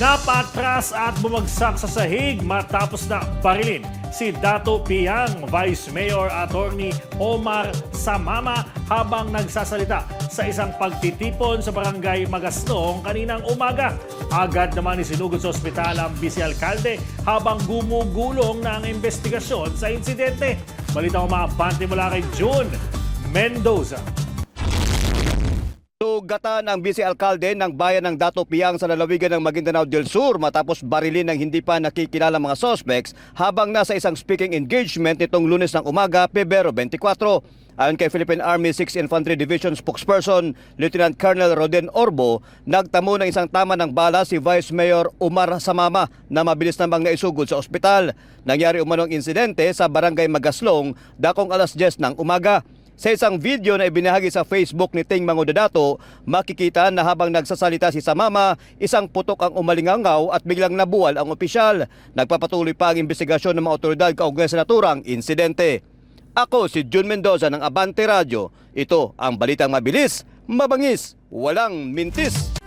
Napatras at bumagsak sa sahig matapos na barilin si Dato Piang, Vice Mayor Attorney Omar Samama habang nagsasalita sa isang pagtitipon sa barangay Magasnong kaninang umaga. Agad naman isinugod sa ospital ang vice-alkalde habang gumugulong na ang investigasyon sa insidente. Balita umabante mula kay June Mendoza. Sugatan ang vice-alkalde ng bayan ng Dato Piang sa lalawigan ng Maguindanao del Sur matapos barilin ng hindi pa nakikilala mga suspects habang nasa isang speaking engagement nitong lunes ng umaga, Pebrero 24. Ayon kay Philippine Army 6 Infantry Division spokesperson Lieutenant Colonel Roden Orbo, nagtamo ng isang tama ng bala si Vice Mayor Umar Samama na mabilis namang naisugod sa ospital. Nangyari umanong insidente sa barangay Magaslong, dakong alas 10 ng umaga. Sa isang video na ibinahagi sa Facebook ni Ting Mangudato, makikita na habang nagsasalita si Samama, isang putok ang umalingangaw at biglang nabuwal ang opisyal. Nagpapatuloy pa ang investigasyon ng mga otoridad kaugnay sa naturang insidente. Ako si Jun Mendoza ng Abante Radio. Ito ang balitang mabilis, mabangis, walang mintis.